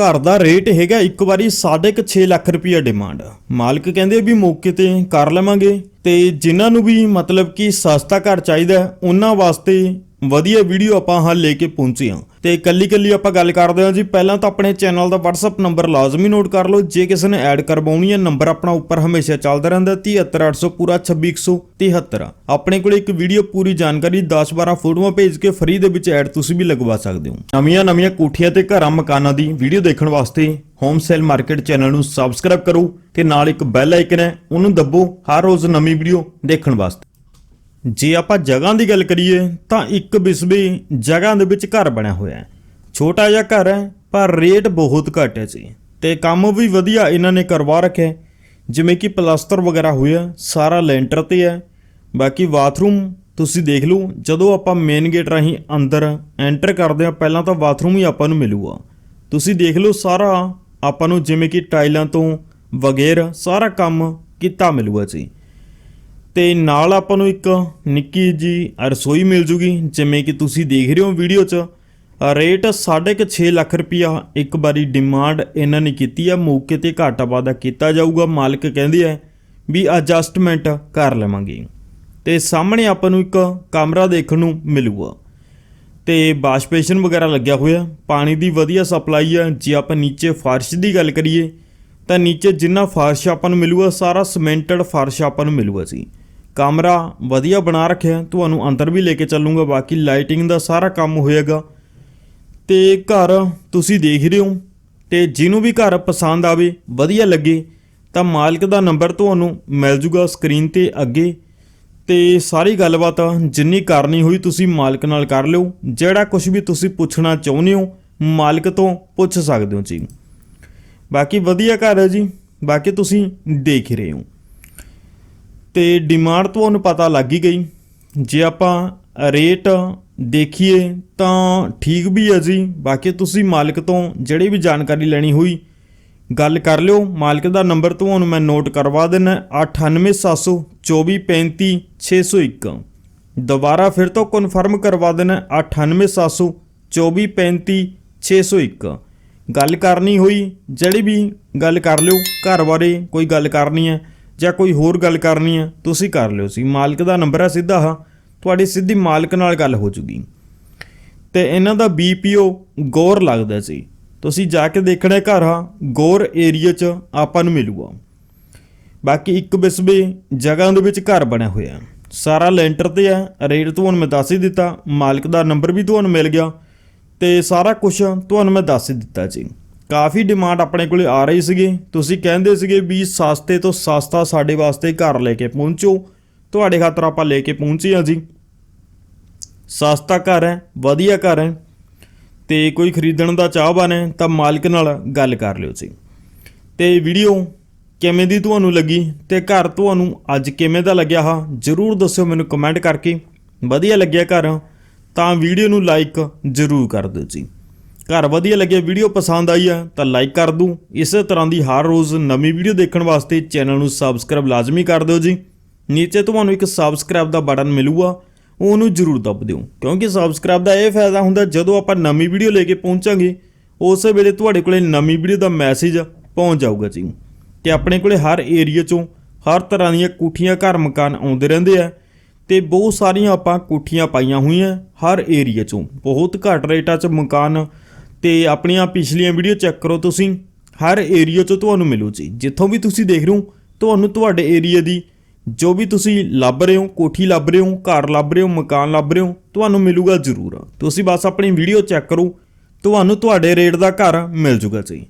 ਘਰ ਦਾ ਰੇਟ ਹੈਗਾ ਇੱਕ ਵਾਰੀ 6.5 ਲੱਖ ਰੁਪਈਆ ਡਿਮਾਂਡ। ਮਾਲਕ ਕਹਿੰਦੇ ਵੀ ਮੌਕੇ ਤੇ ਕਰ ਲਵਾਂਗੇ ਤੇ ਜਿਨ੍ਹਾਂ ਨੂੰ ਵੀ ਮਤਲਬ ਕਿ ਸਸਤਾ ਘਰ ਚਾਹੀਦਾ ਉਹਨਾਂ ਵਾਸਤੇ ਵਧੀਆ ਵੀਡੀਓ ਆਪਾਂ ਹਾਂ ਲੈ ਕੇ ਪਹੁੰਚੇ ਹਾਂ। ਤੇ ਕੱਲੀ ਕੱਲੀ ਆਪਾਂ ਗੱਲ ਕਰਦੇ ਹਾਂ ਜੀ। ਪਹਿਲਾਂ ਤਾਂ ਆਪਣੇ ਚੈਨਲ ਦਾ WhatsApp ਨੰਬਰ ਲਾਜ਼ਮੀ ਨੋਟ ਕਰ ਲਓ। ਜੇ ਕਿਸੇ ਨੇ ਐਡ ਕਰਵਾਉਣੀ ਹੈ, ਨੰਬਰ ਆਪਣਾ ਉੱਪਰ ਹਮੇਸ਼ਾ ਚੱਲਦਾ ਰਹਿੰਦਾ 73800 ਪੂਰਾ 26173 ਆਪਣੇ ਕੋਲ ਇੱਕ ਵੀਡੀਓ ਪੂਰੀ ਜਾਣਕਾਰੀ 10-12 ਫੋਟੋਆਂ ਭੇਜ ਕੇ ਫ੍ਰੀ ਦੇ ਵਿੱਚ ਐਡ ਤੁਸੀਂ ਵੀ ਲਗਵਾ ਸਕਦੇ ਹੋ। ਨਵੀਆਂ ਨਵੀਆਂ ਕੋਠੀਆਂ ਤੇ ਘਰਾਂ ਮਕਾਨਾਂ ਦੀ ਵੀਡੀਓ ਦੇਖਣ ਵਾਸਤੇ ਹੋਮ ਸੇਲ ਮਾਰਕੀਟ ਚੈਨਲ ਨੂੰ ਸਬਸਕ੍ਰਾਈਬ ਕਰੋ ਤੇ ਨਾਲ ਇੱਕ ਬੈਲ ਆਈਕਨ ਹੈ, ਉਹਨੂੰ ਦੱਬੋ। ਹਰ ਰੋਜ਼ ਨਵੀਂ ਵੀਡੀਓ ਦੇਖਣ ਵਾਸਤੇ। ਜੇ ਆਪਾਂ ਜਗ੍ਹਾ ਦੀ ਗੱਲ ਕਰੀਏ, ਤਾਂ ਇੱਕ ਬਿਸਬੀ ਜਗ੍ਹਾ ਦੇ ਵਿੱਚ ਘਰ ਬਣਿਆ ਹੋਇਆ ਹੈ। ਛੋਟਾ ਜਿਹਾ ਘਰ ਹੈ, ਪਰ ਰੇਟ ਬਹੁਤ ਘੱਟ ਹੈ ਜੀ। ਤੇ ਕੰਮ ਵੀ ਵਧੀਆ ਇਹਨਾਂ ਨੇ ਕਰਵਾ ਰੱਖਿਆ ਜਿਵੇਂ ਕਿ ਪਲਾਸਟਰ ਵਗੈਰਾ ਹੋਇਆ, ਸਾਰਾ ਲੈਂਟਰ ਤੇ ਹੈ। ਬਾਕੀ ਬਾਥਰੂਮ ਤੁਸੀਂ ਦੇਖ ਲਓ, ਜਦੋਂ ਆਪਾਂ ਮੇਨ ਗੇਟ ਰਾਹੀਂ ਅੰਦਰ ਐਂਟਰ ਕਰਦੇ ਹਾਂ, ਪਹਿਲਾਂ ਤਾਂ ਬਾਥਰੂਮ ਹੀ ਆਪਾਂ ਨੂੰ ਮਿਲੂਗਾ। ਤੁਸੀਂ ਦੇਖ ਲਓ, ਸਾਰਾ ਆਪਾਂ ਨੂੰ ਜਿਵੇਂ ਕਿ ਟਾਈਲਾਂ ਤੋਂ ਵਗੈਰ ਸਾਰਾ ਕੰਮ ਕੀਤਾ ਮਿਲੂਗਾ ਜੀ। ਤੇ ਨਾਲ ਆਪਾਂ ਨੂੰ ਇੱਕ ਨਿੱਕੀ ਜੀ ਰਸੋਈ ਮਿਲ ਜੂਗੀ, ਜਿਵੇਂ ਕਿ ਤੁਸੀਂ ਦੇਖ ਰਹੇ ਹੋ ਵੀਡੀਓ 'ਚ। ਰੇਟ 6.5 ਲੱਖ ਰੁਪਿਆ ਇੱਕ ਵਾਰੀ ਡਿਮਾਂਡ ਇਹਨਾਂ ਨੇ ਕੀਤੀ ਆ। ਮੌਕੇ ਤੇ ਘਾਟਾ ਵਾਧਾ ਕੀਤਾ ਜਾਊਗਾ, ਮਾਲਕ ਕਹਿੰਦੇ ਆ ਵੀ ਐਡਜਸਟਮੈਂਟ ਕਰ ਲਵਾਂਗੇ। ਤੇ ਸਾਹਮਣੇ ਆਪਾਂ ਨੂੰ ਇੱਕ ਕਮਰਾ ਦੇਖਣ ਨੂੰ ਮਿਲੂਗਾ। ਤੇ ਵਾਸ਼ਪੇਸ਼ਨ ਵਗੈਰਾ ਲੱਗਿਆ ਹੋਇਆ। ਪਾਣੀ ਦੀ ਵਧੀਆ ਸਪਲਾਈ ਆ। ਜੇ ਆਪਾਂ ਨੀਚੇ ਫਰਸ਼ ਦੀ ਗੱਲ ਕਰੀਏ, ਤਾਂ ਨੀਚੇ ਜਿੰਨਾ ਫਰਸ਼ ਆਪਾਂ ਨੂੰ ਮਿਲੂਗਾ, ਸਾਰਾ ਸਿਮੈਂਟਡ ਫਰਸ਼ ਆਪਾਂ ਨੂੰ ਮਿਲੂਗਾ ਜੀ। ਕਮਰਾ ਵਧੀਆ ਬਣਾ ਰੱਖਿਆ, ਤੁਹਾਨੂੰ ਅੰਦਰ ਵੀ ਲੈ ਕੇ ਚੱਲੂਗਾ, ਬਾਕੀ ਲਾਈਟਿੰਗ ਦਾ ਸਾਰਾ ਕੰਮ ਹੋਏਗਾ। ਤੇ ਘਰ ਤੁਸੀਂ ਦੇਖ ਰਹੇ ਹੋ, ਤੇ ਜਿਹਨੂੰ ਵੀ ਘਰ ਪਸੰਦ ਆਵੇ, ਵਧੀਆ ਲੱਗੇ, ਤਾਂ ਮਾਲਕ ਦਾ ਨੰਬਰ ਤੁਹਾਨੂੰ ਮਿਲ ਜੂਗਾ ਸਕਰੀਨ ਤੇ ਅੱਗੇ। ਤੇ ਸਾਰੀ ਗੱਲਬਾਤ ਜਿੰਨੀ ਕਰਨੀ ਹੋਈ ਤੁਸੀਂ ਮਾਲਕ ਨਾਲ ਕਰ ਲਿਓ, ਜਿਹੜਾ ਕੁਝ ਵੀ ਤੁਸੀਂ ਪੁੱਛਣਾ ਚਾਹੁੰਦੇ ਹੋ, ਮਾਲਕ ਤੋਂ ਪੁੱਛ ਸਕਦੇ ਹੋ ਜੀ। ਬਾਕੀ ਵਧੀਆ ਘਰ ਹੈ ਜੀ, ਬਾਕੀ ਤੁਸੀਂ ਦੇਖ ਰਹੇ ਹੋ। ਤੇ ਡਿਮਾਂਡ ਤੁਹਾਨੂੰ ਪਤਾ ਲੱਗ ਹੀ ਗਈ। ਜੇ ਆਪਾਂ ਰੇਟ ਦੇਖੀਏ ਤਾਂ ਠੀਕ ਵੀ ਹੈ ਜੀ। ਬਾਕੀ ਤੁਸੀਂ ਮਾਲਕ ਤੋਂ ਜਿਹੜੀ ਵੀ ਜਾਣਕਾਰੀ ਲੈਣੀ ਹੋਈ, ਗੱਲ ਕਰ ਲਿਓ। ਮਾਲਕ ਦਾ ਨੰਬਰ ਤੁਹਾਨੂੰ ਮੈਂ ਨੋਟ ਕਰਵਾ ਦਿੰਨਾ 9870245601 ਦੁਬਾਰਾ ਫਿਰ ਤੋਂ ਕਨਫਰਮ ਕਰਵਾ ਦੇਣਾ 9870245601 ਗੱਲ ਕਰਨੀ ਹੋਈ, ਜਿਹੜੀ ਵੀ ਗੱਲ ਕਰ ਲਿਓ। ਘਰ ਬਾਰੇ ਕੋਈ ਗੱਲ ਕਰਨੀ ਹੈ। ਜਾਂ ਕੋਈ ਹੋਰ ਗੱਲ ਕਰਨੀ ਹੈ ਤੁਸੀਂ ਕਰ ਲਿਓ ਸੀ। ਮਾਲਕ ਦਾ ਨੰਬਰ ਹੈ ਸਿੱਧਾ ਆ ਤੁਹਾਡੀ ਸਿੱਧੀ ਮਾਲਕ ਨਾਲ ਗੱਲ ਹੋ ਜੂਗੀ ਤੇ ਇਹਨਾਂ ਦਾ BPO ਗੌਰ ਲੱਗਦਾ ਸੀ। ਤੁਸੀਂ ਜਾ ਕੇ ਦੇਖਣਾ ਘਰ ਆ ਗੌਰ ਏਰੀਆ 'ਚ ਆਪਾਂ ਨੂੰ ਮਿਲੂਗਾ। ਬਾਕੀ ਇੱਕ ਬਿਸਬੇ ਜਗ੍ਹਾ ਦੇ ਵਿੱਚ ਘਰ ਬਣਿਆ ਹੋਇਆ। ਸਾਰਾ ਲੈਂਟਰ ਤੇ ਹੈ ਰੇਟ ਤੁਹਾਨੂੰ ਮੈਂ ਦੱਸ ਹੀ ਦਿੱਤਾ। ਮਾਲਕ ਦਾ ਨੰਬਰ ਵੀ ਤੁਹਾਨੂੰ ਮਿਲ ਗਿਆ। ਤੇ ਸਾਰਾ ਕੁਝ ਤੁਹਾਨੂੰ ਮੈਂ ਦੱਸ ਹੀ ਦਿੱਤਾ ਜੀ। ਕਾਫੀ ਡਿਮਾਂਡ ਆਪਣੇ ਕੋਲੇ ਆ ਰਹੀ ਸੀਗੀ। ਤੁਸੀਂ ਕਹਿੰਦੇ ਸੀਗੇ ਵੀ ਸਸਤੇ ਤੋਂ ਸਸਤਾ ਸਾਡੇ ਵਾਸਤੇ ਘਰ ਲੈ ਕੇ ਪਹੁੰਚੋ। ਤੁਹਾਡੇ ਖਾਤਰ ਆਪਾਂ ਲੈ ਕੇ ਪਹੁੰਚੇ ਹਾਂ ਜੀ। ਸਸਤਾ ਘਰ ਹੈ, ਵਧੀਆ ਘਰ ਹੈ। ਤੇ ਕੋਈ ਖਰੀਦਣ ਦਾ ਚਾਹਵਾਨ ਹੈ ਤਾਂ ਮਾਲਕ ਨਾਲ ਗੱਲ ਕਰ ਲਿਓ ਜੀ। ਤੇ ਵੀਡੀਓ ਕਿਵੇਂ ਦੀ ਤੁਹਾਨੂੰ ਲੱਗੀ ਤੇ ਘਰ ਤੁਹਾਨੂੰ ਅੱਜ ਕਿਵੇਂ ਦਾ ਲੱਗਿਆ ਹਾ, ਜਰੂਰ ਦੱਸਿਓ ਮੈਨੂੰ ਕਮੈਂਟ ਕਰਕੇ। ਵਧੀਆ ਲੱਗਿਆ ਘਰ, ਤਾਂ ਵੀਡੀਓ ਨੂੰ ਲਾਈਕ ਜਰੂਰ ਕਰ ਦਿਓ ਜੀ। ਘਰ ਵਧੀਆ ਲੱਗਿਆ ਵੀਡੀਓ ਪਸੰਦ ਆਈ ਆ, ਤਾਂ ਲਾਈਕ ਕਰ ਦੂੰ। ਇਸੇ ਤਰ੍ਹਾਂ ਦੀ ਹਰ ਰੋਜ਼ ਨਵੀਂ ਵੀਡੀਓ ਦੇਖਣ ਵਾਸਤੇ ਚੈਨਲ ਨੂੰ ਸਬਸਕ੍ਰਾਈਬ ਲਾਜ਼ਮੀ ਕਰ ਦਿਓ ਜੀ। ਨੀਚੇ ਤੁਹਾਨੂੰ ਇੱਕ ਸਬਸਕ੍ਰਾਈਬ ਦਾ ਬਟਨ ਮਿਲੂਗਾ, ਉਹਨੂੰ ਜਰੂਰ ਦੱਬ ਦਿਓ। ਕਿਉਂਕਿ ਸਬਸਕ੍ਰਾਈਬ ਦਾ ਇਹ ਫਾਇਦਾ ਹੁੰਦਾ, ਜਦੋਂ ਆਪਾਂ ਨਵੀਂ ਵੀਡੀਓ ਲੈ ਕੇ ਪਹੁੰਚਾਂਗੇ, ਉਸੇ ਵੇਲੇ ਤੁਹਾਡੇ ਕੋਲੇ ਨਵੀਂ ਵੀਡੀਓ ਦਾ ਮੈਸੇਜ ਪਹੁੰਚ ਜਾਊਗਾ ਜੀ। ਤੇ ਆਪਣੇ ਕੋਲੇ ਹਰ ਏਰੀਆ ਚੋਂ ਹਰ ਤਰ੍ਹਾਂ ਦੀਆਂ ਕੋਠੀਆਂ ਘਰ ਮਕਾਨ ਆਉਂਦੇ ਰਹਿੰਦੇ ਆ, ਤੇ ਬਹੁਤ ਸਾਰੀਆਂ ਆਪਾਂ ਕੋਠੀਆਂ ਪਾਈਆਂ ਹੋਈਆਂ ਹਰ ਏਰੀਆ ਚੋਂ। ਬਹੁਤ ਘੱਟ ਰੇਟਾਂ 'ਚ ਮਕਾਨ ਤੇ ਆਪਣੀਆਂ ਪਿਛਲੀਆਂ ਵੀਡੀਓ ਚੈੱਕ ਕਰੋ ਤੁਸੀਂ। ਹਰ ਏਰੀਆ 'ਚੋਂ ਤੁਹਾਨੂੰ ਮਿਲੂ ਜੀ। ਜਿੱਥੋਂ ਵੀ ਤੁਸੀਂ ਦੇਖ ਰਹੇ ਹੋ, ਤੁਹਾਨੂੰ ਤੁਹਾਡੇ ਏਰੀਆ ਦੀ ਜੋ ਵੀ ਤੁਸੀਂ ਲੱਭ ਰਹੇ ਹੋ, ਕੋਠੀ ਲੱਭ ਰਹੇ ਹੋ, ਘਰ ਲੱਭ ਰਹੇ ਹੋ, ਮਕਾਨ ਲੱਭ ਰਹੇ ਹੋ, ਤੁਹਾਨੂੰ ਮਿਲੂਗਾ ਜ਼ਰੂਰ। ਤੁਸੀਂ ਬਸ ਆਪਣੀ ਵੀਡੀਓ ਚੈੱਕ ਕਰੋ, ਤੁਹਾਨੂੰ ਤੁਹਾਡੇ ਰੇਟ ਦਾ ਘਰ ਮਿਲ ਜੂਗਾ ਜੀ।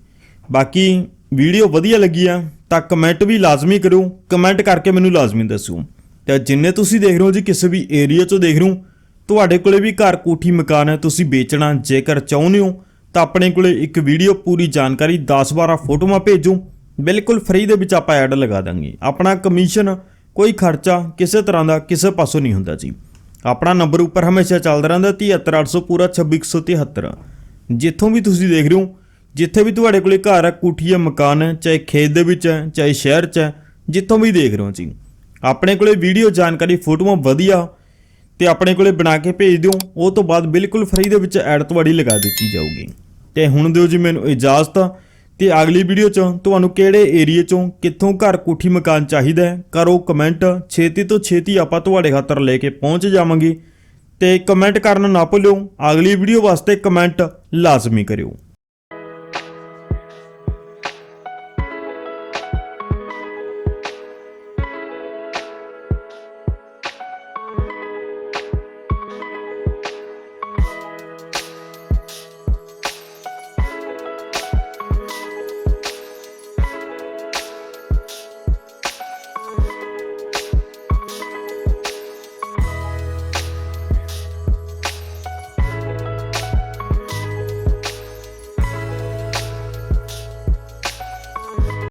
ਬਾਕੀ ਵੀਡੀਓ ਵਧੀਆ ਲੱਗੀ ਆ, ਤਾਂ ਕਮੈਂਟ ਵੀ ਲਾਜ਼ਮੀ ਕਰਿਓ। ਕਮੈਂਟ ਕਰਕੇ ਮੈਨੂੰ ਲਾਜ਼ਮੀ ਦੱਸਿਓ। ਤੇ ਜਿੰਨੇ ਤੁਸੀਂ ਦੇਖ ਰਹੇ ਹੋ ਜੀ, ਕਿਸੇ ਵੀ ਏਰੀਆ 'ਚੋਂ ਦੇਖ ਰਹੇ ਹੋ, ਤੁਹਾਡੇ ਕੋਲੇ ਵੀ ਘਰ, ਕੋਠੀ, ਮਕਾਨ ਹੈ, ਤੁਸੀਂ ਵੇਚਣਾ, ਜੇਕਰ ਚਾਹੁੰਦੇ ਹੋ ਤਾਂ ਆਪਣੇ ਕੋਲੇ ਇੱਕ ਵੀਡੀਓ ਪੂਰੀ ਜਾਣਕਾਰੀ 10-12 ਫੋਟੋਆਂ ਭੇਜੋ। ਬਿਲਕੁਲ ਫ੍ਰੀ ਦੇ ਵਿੱਚ ਆਪਾਂ ਐਡ ਲਗਾ ਦਾਂਗੇ। ਆਪਣਾ ਕਮਿਸ਼ਨ ਕੋਈ ਖਰਚਾ ਕਿਸੇ ਤਰ੍ਹਾਂ ਦਾ ਕਿਸੇ ਪਾਸੋਂ ਨਹੀਂ ਹੁੰਦਾ ਜੀ। ਆਪਣਾ ਨੰਬਰ ਉੱਪਰ ਹਮੇਸ਼ਾ ਚੱਲਦਾ ਰਹਿੰਦਾ 73800 ਪੂਰਾ 26173 ਜਿੱਥੋਂ ਵੀ ਤੁਸੀਂ ਦੇਖ ਰਹੇ ਹੋ, ਜਿੱਥੇ ਵੀ ਤੁਹਾਡੇ ਕੋਲੇ ਘਰ ਹੈ ਕੋਠੀ ਹੈ ਮਕਾਨ ਹੈ ਚਾਹੇ ਖੇਤ ਦੇ ਵਿੱਚ ਹੈ ਚਾਹੇ ਸ਼ਹਿਰ 'ਚ ਹੈ ਜਿੱਥੋਂ ਵੀ ਦੇਖ ਰਹੇ ਹੋ ਜੀ। ਆਪਣੇ ਕੋਲੇ ਵੀਡੀਓ ਜਾਣਕਾਰੀ, ਫੋਟੋਆਂ ਵਧੀਆ ਤੇ ਆਪਣੇ ਕੋਲੇ ਬਣਾ ਕੇ ਭੇਜ ਦਿਓ। ਉਹ ਤੋਂ ਬਾਅਦ ਬਿਲਕੁਲ ਫ੍ਰੀ ਦੇ ਵਿੱਚ ਐਡ ਤੁਹਾਡੀ ਲਗਾ ਦਿੱਤੀ ਜਾਊਗੀ। ਤੇ ਹੁਣ ਦਿਓ ਜੀ ਮੈਨੂੰ ਇਜਾਜ਼ਤ। ਤੇ ਅਗਲੀ ਵੀਡੀਓ 'ਚ ਤੁਹਾਨੂੰ ਕਿਹੜੇ ਏਰੀਏ 'ਚੋਂ ਕਿੱਥੋਂ ਘਰ ਕੋਠੀ ਮਕਾਨ ਚਾਹੀਦਾ ਹੈ, ਕਰੋ ਕਮੈਂਟ ਛੇਤੀ ਤੋਂ ਛੇਤੀ ਆਪਾਂ ਤੁਹਾਡੇ ਖਾਤਰ ਲੈ ਕੇ ਪਹੁੰਚ ਜਾਵਾਂਗੇ। ਤੇ ਕਮੈਂਟ ਕਰਨਾ ਨਾ ਭੁੱਲਿਓ। ਅਗਲੀ ਵੀਡੀਓ ਵਾਸਤੇ ਕਮੈਂਟ ਲਾਜ਼ਮੀ ਕਰਿਓ।